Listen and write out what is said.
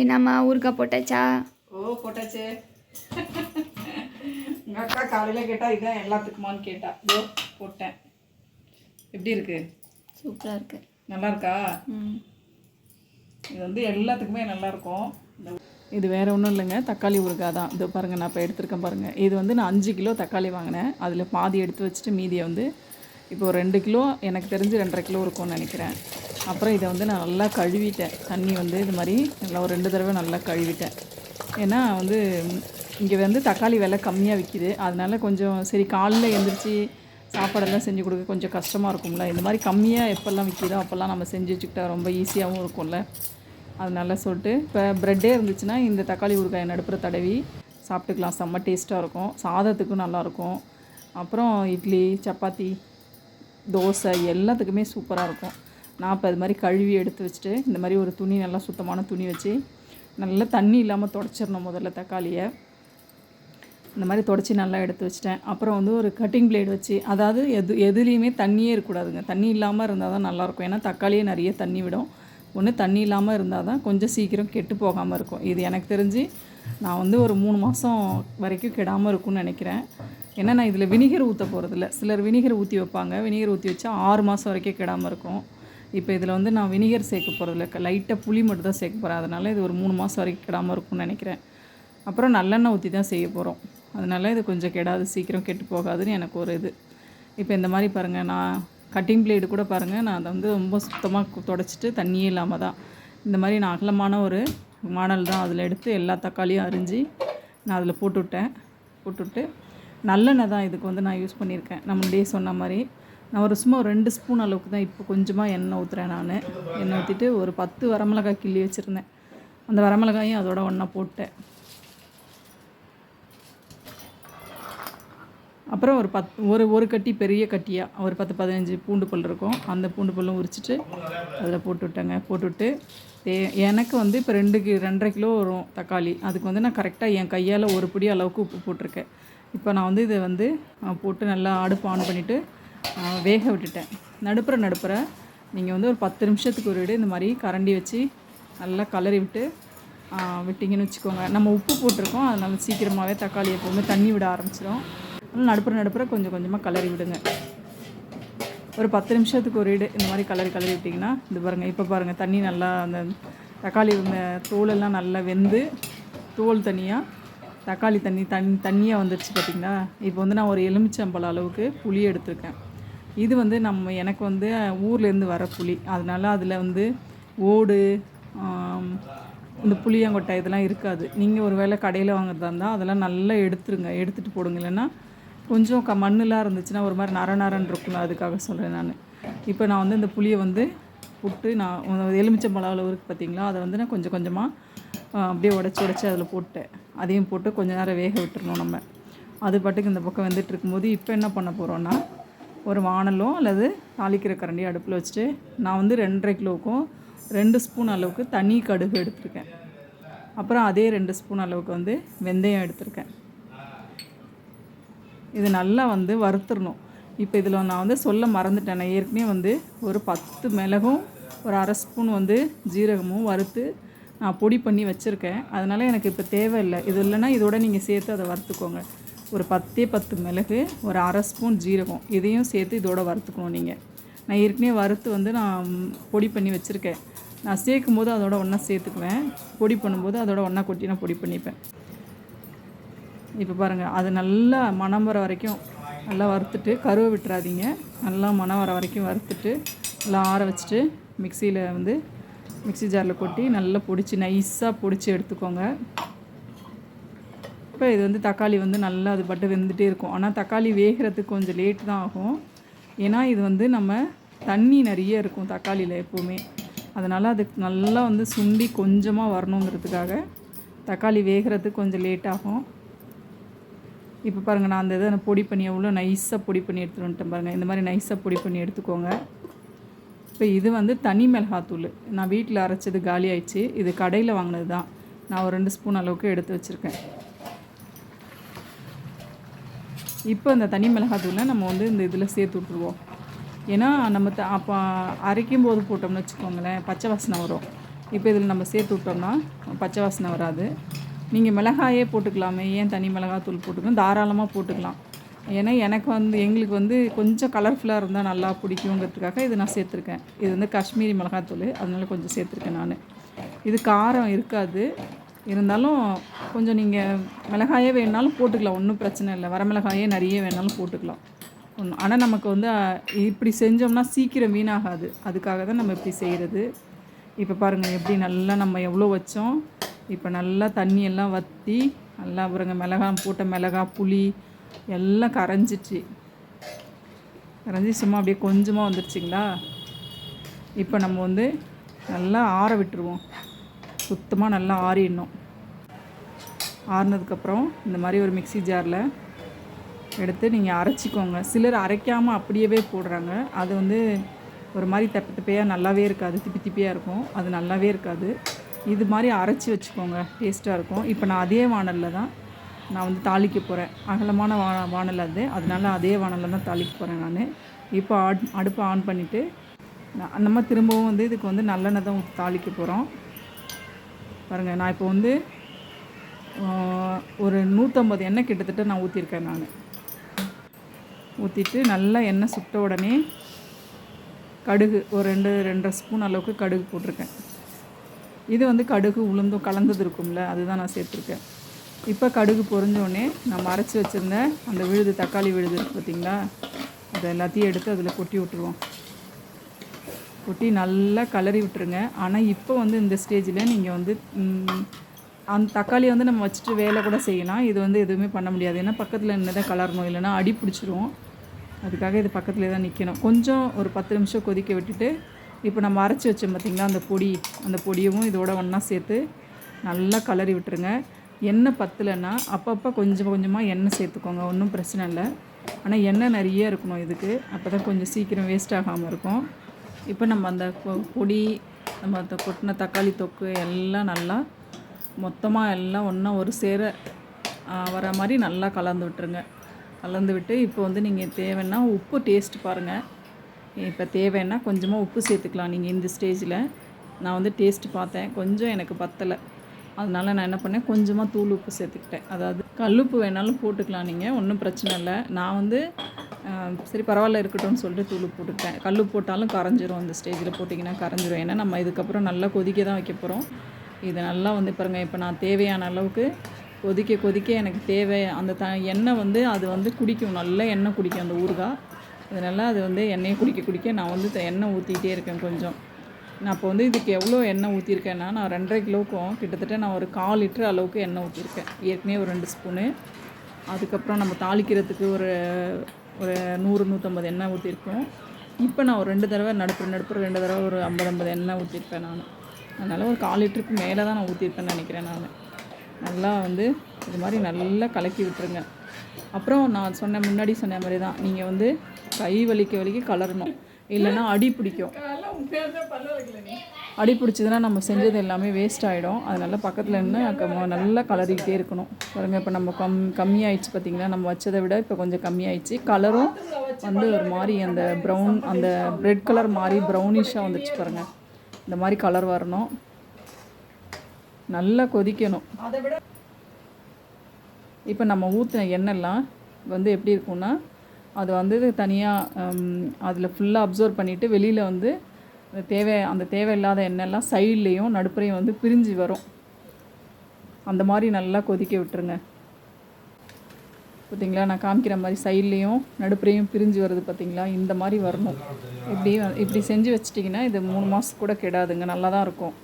என்னம்மா ஊறுகாய் போட்டாச்சா? ஓ போட்டாச்சு. எங்கள் அக்கா காலையில் கேட்டால் இதான் எல்லாத்துக்குமான்னு கேட்டா. இதோ போட்டேன். எப்படி இருக்கு? சூப்பராக இருக்கு. நல்லா இருக்கா? இது வந்து எல்லாத்துக்குமே நல்லா இருக்கும். இது வேற ஒன்றும் இல்லைங்க. தக்காளி ஊறுகாய் தான். இதோ பாருங்கள் நான் இப்போ எடுத்திருக்கேன் பாருங்கள் இது வந்து நான் அஞ்சு கிலோ தக்காளி வாங்கினேன். அதில் பாதி எடுத்து வச்சுட்டு மீதியை வந்து இப்போ ஒரு ரெண்டு கிலோ எனக்கு தெரிஞ்சு ரெண்டரை கிலோ இருக்கும்னு நினைக்கிறேன். அப்புறம் இதை வந்து நான் நல்லா கழுவிட்டேன். தண்ணி வந்து இது மாதிரி நல்லா ஒரு ரெண்டு தடவை நல்லா கழுவிட்டேன். ஏன்னா வந்து இங்கே வந்து தக்காளி விலை கம்மியாக விற்கிது. அதனால கொஞ்சம் சரி காலையில் எழுந்திரிச்சு சாப்பாடெல்லாம் செஞ்சு கொடுக்க கொஞ்சம் கஷ்டமாக இருக்கும்ல. இந்த மாதிரி கம்மியாக எப்போல்லாம் விற்கிதோ அப்போல்லாம் நம்ம செஞ்சு வச்சுக்கிட்டா ரொம்ப ஈஸியாகவும் இருக்கும்ல. அதனால சொல்லிட்டு இப்போ ப்ரெட்டே இருந்துச்சுன்னா இந்த தக்காளி ஊறுகாயை நடுப்புற தடவி சாப்பிட்டுக்கலாம். செம்ம டேஸ்ட்டாக இருக்கும். சாதத்துக்கும் நல்லாயிருக்கும் அப்புறம் இட்லி சப்பாத்தி தோசை எல்லாத்துக்குமே சூப்பராக இருக்கும். நான் இப்போ அது மாதிரி கழுவி எடுத்து வச்சுட்டு இந்த மாதிரி ஒரு துணி நல்லா சுத்தமான துணி வச்சு நல்லா தண்ணி இல்லாமல் தொடச்சிடணும் முதல்ல தக்காளியை. இந்த மாதிரி தொடச்சி நல்லா எடுத்து வச்சிட்டேன். அப்புறம் வந்து ஒரு கட்டிங் பிளேடு வச்சு அதாவது எது எதுலேயுமே தண்ணியே இருக்கக்கூடாதுங்க. தண்ணி இல்லாமல் இருந்தால் தான் நல்லாயிருக்கும் ஏன்னா தக்காளியே நிறைய தண்ணி விடும். ஒன்று தண்ணி இல்லாமல் இருந்தால் தான் கொஞ்சம் சீக்கிரம் கெட்டு போகாமல் இருக்கும். இது எனக்கு தெரிஞ்சு நான் வந்து ஒரு மூணு மாதம் வரைக்கும் கெடாமல் இருக்கும்னு நினைக்கிறேன். ஏன்னா நான் இதில் வினிகர் ஊற்ற போகிறதில்ல சிலர் வினிகர் ஊற்றி வைப்பாங்க. வினிகர் ஊற்றி வச்சா ஆறு மாதம் வரைக்கும் கெடாமல் இருக்கும். இப்போ இதில் வந்து நான் வினிகர் சேர்க்க போகிறதில்ல லைட்டாக புளி மட்டும் தான் சேர்க்க போகிறேன் அதனால் இது ஒரு மூணு மாதம் வரைக்கும் கெடாமல் இருக்கும்னு நினைக்கிறேன். அப்புறம் நல்லெண்ணெய் ஊற்றி தான் செய்ய போகிறோம் அதனால இது கொஞ்சம் கெடாது. சீக்கிரம் கெட்டு போகாதுன்னு எனக்கு ஒரு இது. இப்போ இந்த மாதிரி பாருங்கள் நான் கட்டிங் பிளேடு கூட பாருங்கள் நான் அதை வந்து ரொம்ப சுத்தமாக தொடச்சிட்டு தண்ணியே இல்லாமல் தான். இந்த மாதிரி நான் அகலமான ஒரு மாடல் தான் அதில் எடுத்து எல்லா தக்காளியும் அரிஞ்சு நான் அதில் போட்டுவிட்டேன். போட்டுவிட்டு நல்லெண்ணெய் தான் இதுக்கு வந்து நான் யூஸ் பண்ணியிருக்கேன். நம்ம முன்னாடியே சொன்ன மாதிரி. நான் ஒரு சும்மா ஒரு ரெண்டு ஸ்பூன் அளவுக்கு தான் இப்போ கொஞ்சமாக எண்ணெய் ஊற்றுறேன் நான். எண்ணெய் ஊற்றிட்டு ஒரு பத்து வரமிளகாய் கிள்ளி வச்சுருந்தேன். அந்த வரமிளகாயும் அதோட ஒன்றா போட்டேன். அப்புறம் ஒரு பத் ஒரு ஒரு கட்டி பெரிய கட்டியாக ஒரு பத்து பதினஞ்சு பூண்டு பல் இருக்கும். அந்த பூண்டு பல்லும் உரிச்சிட்டு அதில் போட்டு விட்டேங்க போட்டுவிட்டு தே எனக்கு வந்து இப்போ ரெண்டு கி ரெண்டரை கிலோ வரும் தக்காளி. அதுக்கு வந்து நான் கரெக்டாக என் கையால் ஒரு பிடி அளவுக்கு உப்பு போட்டிருக்கேன். இப்போ நான் வந்து இதை வந்து போட்டு நல்லா அடுப்பு ஆன் பண்ணிவிட்டு வேக விட்டுட்டேன். நடுப்புற நடுப்புற. நீங்கள் வந்து ஒரு பத்து நிமிஷத்துக்கு ஒரு விட இந்த மாதிரி கரண்டி வச்சு நல்லா கலரி விட்டு விட்டிங்கன்னு வச்சுக்கோங்க. நம்ம உப்பு போட்டிருக்கோம். அதனால் சீக்கிரமாகவே தக்காளி எப்போவுமே தண்ணி விட ஆரம்பிச்சிடும் நடுப்புற நடுப்புற கொஞ்சம் கொஞ்சமாக கலரி விடுங்க. ஒரு பத்து நிமிஷத்துக்கு ஒரு இடு இந்த மாதிரி கலரி கலரி விட்டிங்கன்னா இது பாருங்கள் இப்போ பாருங்கள் தண்ணி நல்லா அந்த தக்காளி இந்த தோலெல்லாம் நல்லா வெந்து தோல் தனியாக தக்காளி தண்ணி தண் தண்ணியாக வந்துடுச்சு பார்த்தீங்களா இப்போ வந்து நான் ஒரு எலுமிச்சம்பழம் அளவுக்கு புளி எடுத்திருக்கேன். இது வந்து நம்ம எனக்கு வந்து ஊர்லேருந்து வர புளி. அதனால் அதில் வந்து ஓடு இந்த புளியங்கொட்டை இதெல்லாம் இருக்காது. நீங்கள் ஒரு வேளை கடையில் வாங்குறதா இருந்தால் அதெல்லாம் நல்லா எடுத்துருங்க. எடுத்துகிட்டு போடுங்க. இல்லைன்னா கொஞ்சம் க மண்ணெலாம் இருந்துச்சுன்னா ஒரு மாதிரி நர நரன்னு இருக்கும்ல அதுக்காக சொல்கிறேன் நான். இப்போ நான் வந்து இந்த புளியை வந்து புட்டு நான் எலுமிச்சம்பழம் அளவு இருக்குது பார்த்தீங்களா அதை வந்து நான் கொஞ்சம் கொஞ்சமாக அப்படியே உடச்சி உடச்சி அதில் போட்டேன். அதையும் போட்டு கொஞ்சம் நேரம் வேக விட்டுறணும் நம்ம. அது பாட்டுக்கு இந்த பக்கம் வந்துட்டு இருக்கும்போது இப்போ என்ன பண்ண போகிறோன்னா ஒரு வானலோ அல்லது தாளிக்கிற கரண்டி அடுப்பில் வச்சுட்டு நான் வந்து ரெண்டரை கிலோவுக்கும் ரெண்டு ஸ்பூன் அளவுக்கு தனி கடுகு எடுத்திருக்கேன். அப்புறம் அதே ரெண்டு ஸ்பூன் அளவுக்கு வந்து வெந்தயம் எடுத்திருக்கேன். இது நல்லா வந்து வறுத்துடணும் இப்போ இதில் நான் வந்து சொல்ல மறந்துட்டேன். நான் ஏற்கனவே வந்து ஒரு பத்து மிளகும் ஒரு அரை ஸ்பூன் வந்து ஜீரகமும் வறுத்து நான் பொடி பண்ணி வச்சுருக்கேன். அதனால் எனக்கு இப்போ தேவையில்லை. இது இல்லைன்னா இதோட நீங்கள் சேர்த்து அதை வறுத்துக்கோங்க. ஒரு பத்தே பத்து மிளகு ஒரு அரை ஸ்பூன் ஜீரகம் இதையும் சேர்த்து இதோட வறுத்துக்கணும் நீங்கள் நான் ஏற்கனவே வறுத்து வந்து நான் பொடி பண்ணி வச்சுருக்கேன். நான் சேர்க்கும் போது அதோட ஒன்றா சேர்த்துக்குவேன். பொடி பண்ணும்போது அதோட ஒன்றா கொட்டி நான் பொடி பண்ணிப்பேன். இப்போ பாருங்கள் அது நல்லா மணம் வர வரைக்கும் நல்லா வறுத்துட்டு கருவை விட்டுறாதீங்க. நல்லா மணம் வர வரைக்கும் வறுத்துட்டு நல்லா ஆற வச்சுட்டு மிக்சியில் வந்து மிக்ஸி ஜாரில் கொட்டி நல்லா பொடிச்சு நைஸாக பொடிச்சு எடுத்துக்கோங்க. இப்போ இது வந்து தக்காளி வந்து நல்லா அது பட்டு வெந்துகிட்டே இருக்கும். ஆனால் தக்காளி வேகிறதுக்கு கொஞ்சம் லேட் தான் ஆகும். ஏன்னா இது வந்து நம்ம தண்ணி நிறைய இருக்கும் தக்காளியில் எப்போவுமே. அதனால் அது நல்லா வந்து சுண்டி கொஞ்சமாக வரணுங்கிறதுக்காக தக்காளி வேகிறதுக்கு கொஞ்சம் லேட் ஆகும். இப்போ பாருங்கள் நான் அந்த இதை நான் பொடி பண்ணி எவ்வளோ நைஸாக பொடி பண்ணி எடுத்துகிட்டு வந்துட்டேன் பாருங்கள் இந்த மாதிரி நைஸாக பொடி பண்ணி எடுத்துக்கோங்க. இப்போ இது வந்து தனி மிளகாத்தூள். நான் வீட்டில் அரைச்சது காலி ஆயிடுச்சு. இது கடையில் வாங்கினது தான். நான் ஒரு ரெண்டு ஸ்பூன் அளவுக்கு எடுத்து வச்சுருக்கேன். இப்போ இந்த தனி மிளகாத்தூளை நம்ம வந்து இந்த இதில் சேர்த்து விட்ருவோம் ஏன்னா நம்ம த அப்போ அரைக்கும் போது போட்டோம்னு வச்சுக்கோங்களேன் பச்சை வாசனை வரும். இப்போ இதில் நம்ம சேர்த்து விட்டோம்னா பச்சை வாசனை வராது. நீங்கள் மிளகாயே போட்டுக்கலாமே ஏன் தனி மிளகாத்தூள் போட்டுக்கணும்? தாராளமாக போட்டுக்கலாம். ஏன்னா எனக்கு வந்து எங்களுக்கு வந்து கொஞ்சம் கலர்ஃபுல்லாக இருந்தால் நல்லா பிடிக்குங்கிறதுக்காக இது நான் சேர்த்துருக்கேன். இது வந்து காஷ்மீரி மிளகாத்தூள் அதனால கொஞ்சம் சேர்த்துருக்கேன் நான். இது காரம் இருக்காது. இருந்தாலும் கொஞ்சம் நீங்கள் மிளகாயே வேணாலும் போட்டுக்கலாம் ஒன்றும் பிரச்சனை இல்லை. வரமிளகாயே நிறைய வேணாலும் போட்டுக்கலாம். ஒன்று ஆனால் நமக்கு வந்து இப்படி செஞ்சோம்னா சீக்கிரம் வீணாகாது. அதுக்காக தான் நம்ம இப்படி செய்கிறது இப்போ பாருங்கள் எப்படி நல்லா நம்ம எவ்வளோ வச்சோம். இப்போ நல்லா தண்ணி எல்லாம் வற்றி நல்லா அப்புறங்க மிளகா போட்ட மிளகா புளி எல்லாம் கரைஞ்சிச்சு. கரைஞ்சி சும்மா அப்படியே கொஞ்சமாக வந்துடுச்சிங்களா இப்போ நம்ம வந்து நல்லா ஆற விட்டுருவோம். சுத்தமாக நல்லா ஆறிடணும். ஆறினதுக்கப்புறம் இந்த மாதிரி ஒரு மிக்ஸி ஜாரில் எடுத்து நீங்கள் அரைச்சிக்கோங்க. சிலர் அரைக்காமல் அப்படியே போடுறாங்க. அது வந்து ஒரு மாதிரி தப்பு தப்பையாக நல்லாவே இருக்காது. திப்பி திப்பியாக இருக்கும். அது நல்லாவே இருக்காது. இது மாதிரி அரைச்சி வச்சுக்கோங்க. டேஸ்ட்டாக இருக்கும். இப்போ நான் அதே வானலில் தான் நான் வந்து தாளிக்க போகிறேன் அகலமான வா வானல் அது. அதனால அதே வானலில் தான் தாளிக்க போகிறேன் நான். இப்போ ஆட் அடுப்பை ஆன் பண்ணிவிட்டு நம்ம திரும்பவும் வந்து இதுக்கு வந்து நல்லெண்ணெய் தான் தாளிக்க போகிறோம் பாருங்கள் நான் இப்போ வந்து ஒரு நூற்றம்பது எண்ணெய் கிட்டத்தட்ட நான் ஊற்றிருக்கேன் நான். ஊற்றிட்டு நல்லா எண்ணெய் சுட்ட உடனே கடுகு ஒரு ரெண்டு ரெண்டரை ஸ்பூன் அளவுக்கு கடுகு போட்டிருக்கேன். இது வந்து கடுகு உளுந்தும் கலந்தது இருக்கும்ல அதுதான் நான் சேர்த்துருக்கேன். இப்போ கடுகு பொறிஞ்சோடனே நம்ம அரைச்சி வச்சுருந்த அந்த விழுது தக்காளி விழுது இருக்குது பார்த்திங்களா அதை எல்லாத்தையும் எடுத்து அதில் கொட்டி விட்டுருவோம். கொட்டி நல்லா கலரி விட்டுருங்க. ஆனால் இப்போ வந்து இந்த ஸ்டேஜில் நீங்கள் வந்து அந்த தக்காளியை வந்து நம்ம வச்சுட்டு வேலை கூட செய்யலாம். இது வந்து எதுவுமே பண்ண முடியாது. ஏன்னா பக்கத்தில் நின்று தான் கலரணும். இல்லைன்னா அடி பிடிச்சிரும். அதுக்காக இது பக்கத்துலேயே தான் நிற்கணும் கொஞ்சம் ஒரு பத்து நிமிஷம் கொதிக்க விட்டுட்டு இப்போ நம்ம அரைச்சி வச்சோம் பார்த்திங்களா அந்த பொடி அந்த பொடியவும் இதோட ஒன்றா சேர்த்து நல்லா கலரி விட்டுருங்க. எண்ணெய் பத்தலைன்னா அப்பப்போ கொஞ்சம் கொஞ்சமாக எண்ணெய் சேர்த்துக்கோங்க ஒன்றும் பிரச்சனை இல்லை. ஆனால் எண்ணெய் நிறைய இருக்கணும் இதுக்கு. அப்போ தான் கொஞ்சம் சீக்கிரம் வேஸ்ட் ஆகாமல் இருக்கும். இப்போ நம்ம அந்த பொடி நம்ம அந்த கொட்டின தக்காளி தொக்கு எல்லாம் நல்லா மொத்தமாக எல்லாம் ஒன்றா ஒரு சேர வர மாதிரி நல்லா கலந்து விட்டுருங்க. கலந்து விட்டு இப்போ வந்து நீங்கள் தேவைன்னா உப்பு டேஸ்ட் பாருங்கள் இப்போ தேவைன்னா கொஞ்சமாக உப்பு சேர்த்துக்கலாம். நீங்கள் இந்த ஸ்டேஜில் நான் வந்து டேஸ்ட் பார்த்தேன். கொஞ்சம் எனக்கு பத்தலை. அதனால் நான் என்ன பண்ணேன்? கொஞ்சமாக தூள் உப்பு சேர்த்துக்கிட்டேன். அதாவது கல்லுப்பு வேணாலும் போட்டுக்கலாம் நீங்கள். ஒன்றும் பிரச்சனை இல்லை. நான் வந்து சரி பரவாயில்ல இருக்கட்டும்னு சொல்லிட்டு தூள் உப்பு போட்டுக்கிட்டேன். கல்லுப்பு போட்டாலும் கரைஞ்சிரும். அந்த ஸ்டேஜில் போட்டிங்கன்னா கரைஞ்சிரும். ஏன்னா நம்ம இதுக்கப்புறம் நல்லா கொதிக்க தான் வைக்க போகிறோம். இது நல்லா வந்து பாருங்கள் இப்போ நான் தேவையான அளவுக்கு கொதிக்க கொதிக்க எனக்கு தேவை. அந்த த எண்ணெய் வந்து அது வந்து குடிக்கும். நல்ல எண்ணெய் குடிக்கும் அந்த ஊறுகாய். அதனால் அது வந்து எண்ணெயை குடிக்க குடிக்க நான் வந்து எண்ணெய் ஊற்றிக்கிட்டே இருக்கேன் கொஞ்சம். நான் இப்போ வந்து இதுக்கு எவ்வளோ எண்ணெய் ஊற்றிருக்கேன்னா நான் ரெண்டரை கிலோக்கும் கிட்டத்தட்ட நான் ஒரு கால் லிட்டர் அளவுக்கு எண்ணெய் ஊற்றிருக்கேன் ஏற்கனவே ஒரு ரெண்டு ஸ்பூனு. அதுக்கப்புறம் நம்ம தாளிக்கிறதுக்கு ஒரு ஒரு நூறு நூற்றம்பது எண்ணெய் ஊற்றிருக்கோம் இப்போ நான் ஒரு ரெண்டு தடவை நடுப்புற நடுப்புற ரெண்டு தடவை ஒரு ஐம்பது ஐம்பது எண்ணெய் ஊற்றிருப்பேன் நான். அதனால் ஒரு கால் லிட்டருக்கு மேலே தான் நான் ஊற்றிருப்பேன்னு நினைக்கிறேன் நான். நல்லா வந்து இது மாதிரி நல்லா கலக்கி விட்டுருங்க. அப்புறம் நான் சொன்ன முன்னாடி சொன்ன மாதிரி தான். நீங்கள் வந்து கை வலிக்க வலிக்க கலரணும். இல்லைன்னா அடி பிடிக்கும். அடி பிடிச்சதுன்னா நம்ம செஞ்சது எல்லாமே வேஸ்ட் ஆகிடும் அதனால பக்கத்தில் நின்று நல்லா கலரிக்கிட்டே இருக்கணும். பாருங்கள் இப்போ நம்ம கம் கம்மியாயிடுச்சு பார்த்தீங்கன்னா நம்ம வச்சதை விட இப்போ கொஞ்சம் கம்மியாயிடுச்சு. கலரும் வந்து ஒரு மாதிரி அந்த ப்ரௌன் அந்த ரெட் கலர் மாதிரி ப்ரௌனிஷாக வந்துச்சு பாருங்கள் இந்த மாதிரி கலர் வரணும். நல்லா கொதிக்கணும். இப்போ நம்ம ஊற்றின எண்ணெய்லாம் வந்து எப்படி இருக்கும்னா அது வந்து தனியாக அதில் ஃபுல்லாக அப்சர்வ் பண்ணிவிட்டு வெளியில் வந்து தேவை அந்த தேவையில்லாத எண்ணெய்லாம் சைட்லேயும் நடுப்புறையும் வந்து பிரிஞ்சு வரும். அந்த மாதிரி நல்லா கொதிக்க விட்டுருங்க. பார்த்தீங்களா நான் காமிக்கிற மாதிரி சைட்லேயும் நடுப்புறையும் பிரிஞ்சு வருது பார்த்தீங்களா இந்த மாதிரி வரணும். இப்படி இப்படி செஞ்சு வச்சிட்டிங்கன்னா இது மூணு மாதம் கூட கெடாதுங்க. நல்லா தான் இருக்கும்.